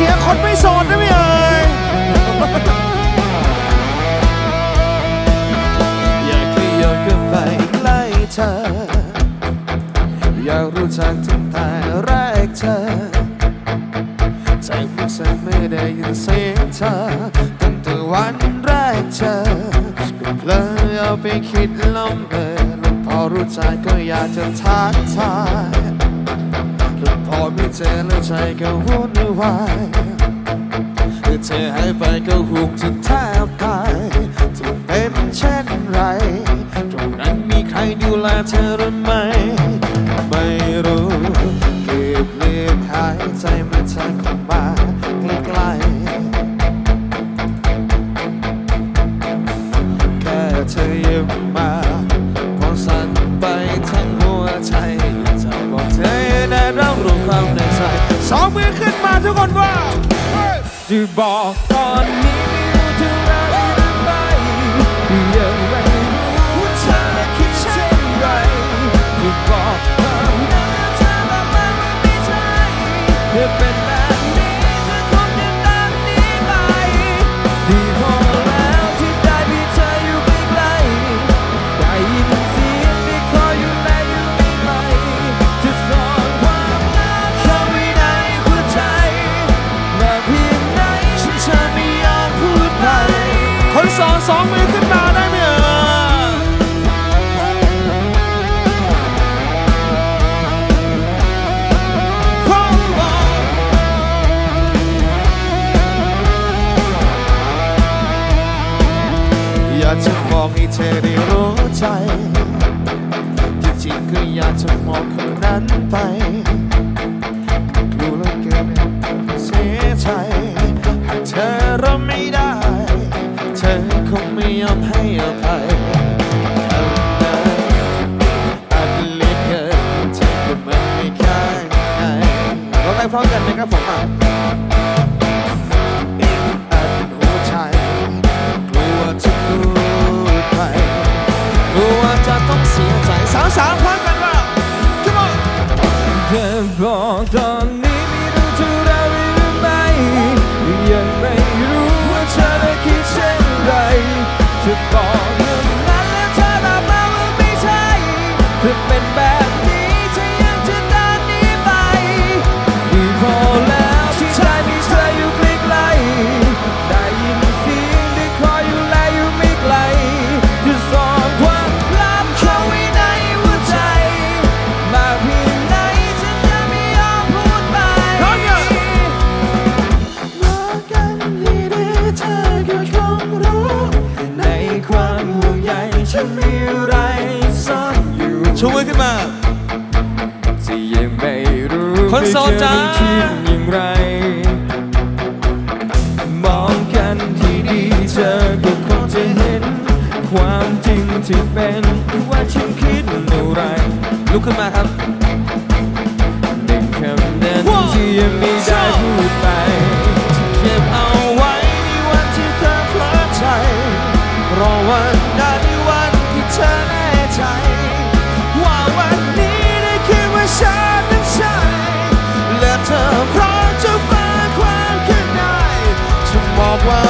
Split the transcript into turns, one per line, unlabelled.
เสียคนไม่โสดนะพี่เอ๋ยอยากขยับกันไปใกล้เธอ อยากรู้จักตั้งแต่แรกเธอ ใจมันสั่นไม่ได้ยินเสียงเธอตั้งแต่วันแรกเจอก็เพลอเอาไปคิดล้ำเลยแล้วพอรู้ใจก็อยากจะทักทาย อไม่เจอแล้วใจก็วุ่นวายเมื่อเธอหายไปก็หุกจะแทบตายจะเป็นเช่นไร ตรงนั้นมีใครดูแลเธอหรือไม่ไม่ ความในใจสองมือขึ้นมาทุกคนว่า
จะบอกตอนนี้ไม่รู้จะรักหรื สอง
สองมือขึ้นมาได้ไหมเอ่ยว้าวว้าวอยากจะบอกให้เธอได้รู้ใจที่จริงคืออยากจะมองคนนั้นไปะต้องเสียใจสาวสาวๆพร้อมกันว่า Come on
เธอบอกตอนนี้ไม่รู้จะเราหรือไม่ยังไม่รู้ว่าเธอได้คิดเช่นไรจะบอก เธอก็คง
รู้
ในความห่วงใยฉันมีอะไรซ่อนอยู่
ชูมือขึ้นมา
ที่ยังไม่รู้
คนโสดจ้า
ไม่เจอคิดอย่างไร มองกันที่ดีเธอก็คงจะเห็น ความจริงที่เป็นว่าฉันคิดอะไร
ลุกขึ้นมาครับ
walk.